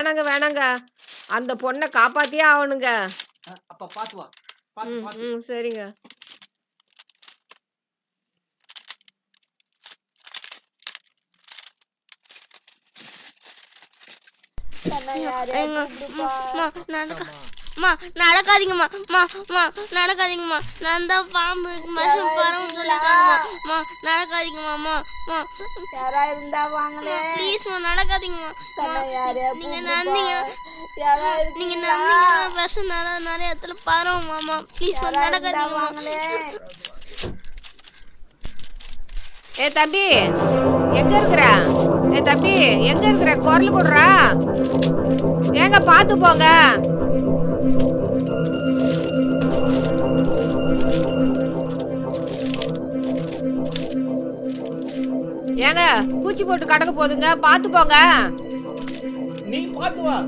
வேணாங்க வேணாங்க. அந்த பொண்ணை காப்பாத்தியே ஆகணுங்க. அப்ப பாத்து வா. பாத்து ம் பாத்து. ம் சரிங்க. அம்மா நடக்க அம்மா நடக்காதீங்கம்மா. அம்மா அம்மா நடக்காதீங்கம்மா. நான் தான் பாம்பு. மனுஷன் பறவை அம்மா நடக்காதீங்கம்மா. அம்மா அம்மா யாரா இருந்தா வாங்களே. ப்ளீஸ்மா நடக்காதீங்கம்மா. நீங்க நந்தீங்க. யாரா நீங்க நந்தீங்கன்னா விஷம் நிறைய நிறைய இடத்துல பரவும் மாமா ப்ளீஸ்மா நடக்காதீங்கம்மா. வாங்களே? ஏ தம்பி எங்க இருக்கிற? ஏ தம்பி எங்க இருக்கிற? குரல் கொடுறா. ஏங்க பார்த்து போங்க. ஏங்க பூச்சி போட்டு கடக்க போதுங்க. பார்த்து போங்க. நீ பாத்து வா.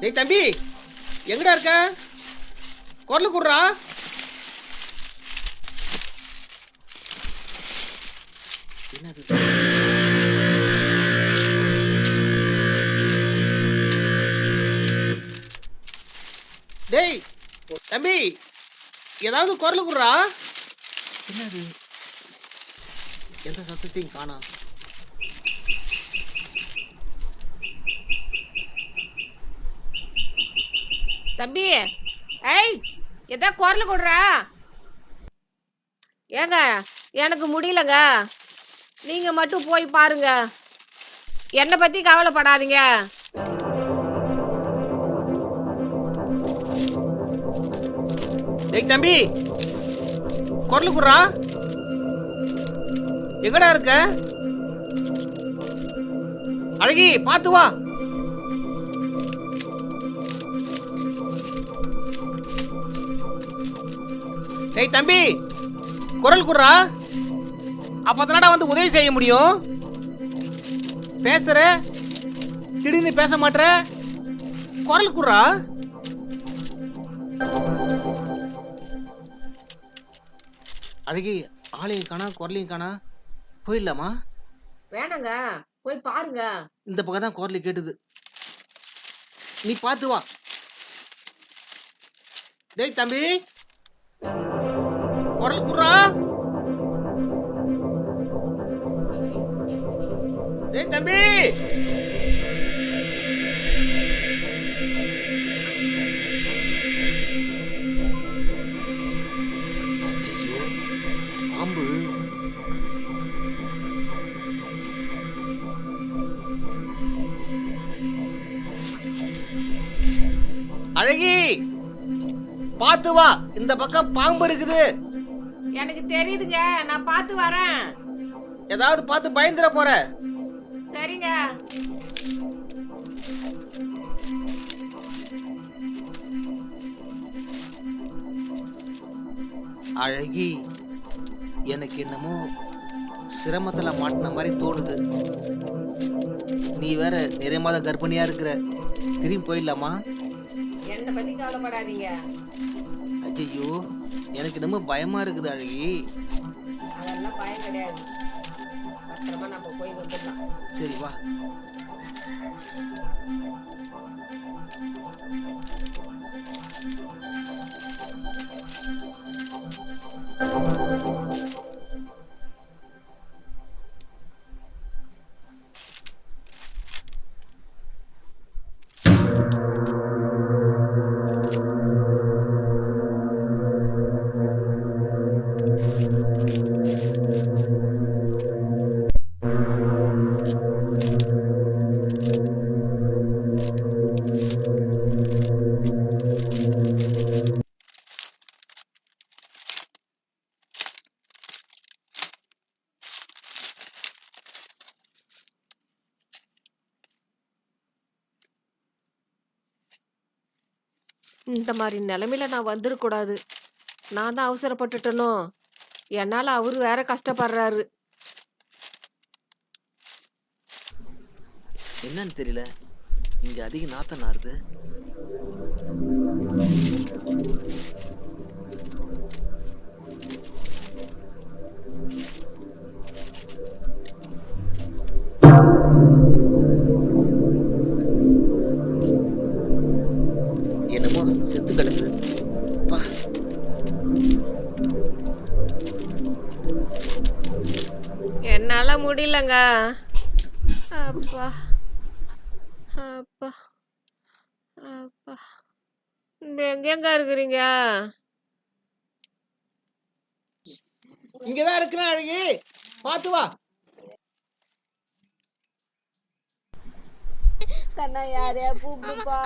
டேய் தம்பி எங்கடா இருக்க? குரல் குடுறா. டேய் தம்பி ஏதாவது குரல் குடுறா? என்னது? எந்த சத்தத்தையும் காணோம் தம்பி ஏய் எதா குரல் கொடுறா? ஏங்க எனக்கு முடியலங்க. நீங்க மட்டும் போய் பாருங்க. என்னை பத்தி கவலைப்படாதீங்க. டேய் தம்பி குரல் குடுறா. எங்கடா இருக்க? அழகி பார்த்து வா. டேய் தம்பி குரல் குடுறா. அப்பதானடா வந்து உதவி செய்ய முடியும்? பேசுற. திடீர்னு பேச மாட்ற குரல் குடுறா. அழகி ஆளையும் காணா குரலையும் காணா. போயிடலாமா? வேணாங்க. போய் பாருங்க. இந்த பக்கம் தான் குரல் கேட்டுது. நீ பார்த்து வா. டேய் தம்பி. குரல் குடுறா. தம்பி. அழகி பாத்து வா. இந்த பக்கம் பாம்பு இருக்குது. எனக்கு தெரியுதுங்க. நான் பார்த்து வரேன். ஏதாவது பார்த்து பயந்துட போற. சரிங்க. அழகி எனக்கு என்னமோ சிரமத்துல மாட்டின மாதிரி தோணுது. நீ வேற நிறைய மாத கர்ப்பிணியா இருக்கிற திரும்பி போயிடலாமா? என்னை பத்தி கவலைப்படாதீங்க. ஐயோ எனக்கு என்னமோ பயமா இருக்குது அழகி. அதெல்லாம் பயம் கிடையாது. பத்திரமா நம்ம போய் வந்துடலாம் சரி வா. இந்த மாதிரி நிலமையில நான் வந்துடக்கூடாது நான் தான் அவசரப்பட்டுட்டனோ? என்னால் அவர் வேற கஷ்டப்படுறாரு. என்னன்னு தெரியல. இங்கே அதிக நாத்தம் நாருது என்னால முடியலங்க. அப்பா. அப்பா. அப்பா. எங்கெங்க இருக்கிறீங்க? இங்கதான் இருக்கிறேன் அழகி. பாத்து வா. கண்ணா யாரையா கூப்பிடுப்பா